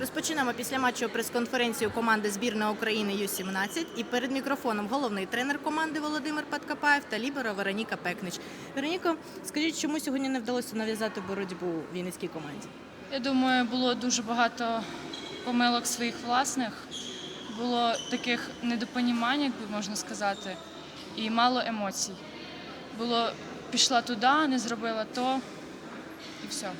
Розпочинаємо після матчу прес-конференцію команди збірної України Ю-17 і перед мікрофоном головний тренер команди Володимир Падкапаєв та ліберо Вероніка Пекнич. Вероніко, скажіть, чому сьогодні не вдалося нав'язати боротьбу вінницькій команді? Я думаю, було дуже багато помилок своїх власних. Було таких недопонімань, як би можна сказати, і мало емоцій. Було пішла туди, не зробила то і все.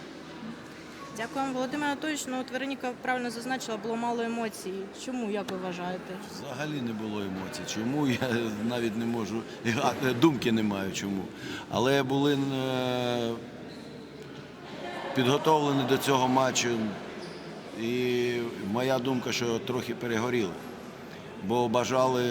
Дякую, Володимир Анатолійович. Ну, от Вероніка правильно зазначила, було мало емоцій. Чому, як ви вважаєте? Взагалі не було емоцій. Чому я навіть не можу, думки не маю чому. Але були е, підготовлені до цього матчу. І моя думка, що трохи перегоріли. Бо бажали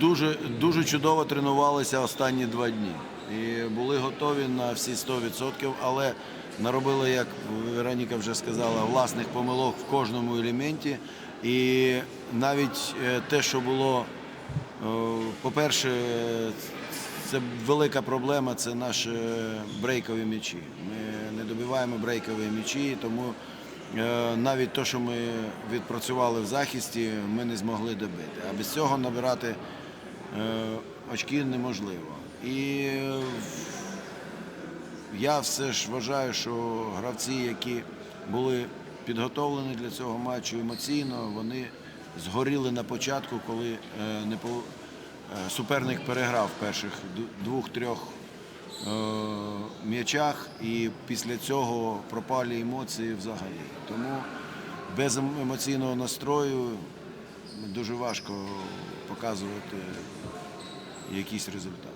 дуже, дуже чудово тренувалися останні два дні. І були готові на всі 100%, але наробили, як Вероніка вже сказала, власних помилок в кожному елементі. І навіть е, те, що було, е, по-перше, це велика проблема, це наші брейкові м'ячі. Ми не добиваємо брейкові м'ячі, тому е, навіть те, що ми відпрацювали в захисті, ми не змогли добити. А без цього набирати е, очки неможливо. І е, я все ж вважаю, що гравці, які були підготовлені для цього матчу емоційно, вони згоріли на початку, коли е, е, суперник переграв перших двох-трьох е, м'ячах, і після цього пропали емоції взагалі. Тому без ем- емоційного настрою дуже важко показувати якийсь результат.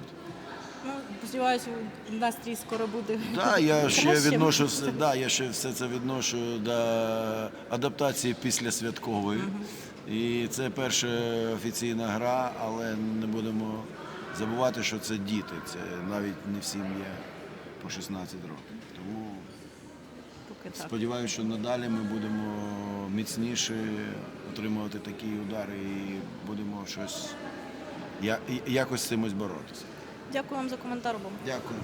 Ну, сподіваюся, настрій скоро буде. Так, я ще відношу да, я ще все це відношу до адаптації після святкової. І це перша офіційна гра, але не будемо забувати, що це діти. Це навіть не всім є по 16 років. Тому сподіваюся, що надалі ми будемо міцніше отримувати такі удари і будемо щось я- якось з цимось боротися. Дякую вам за коментар. Бом. Дякую.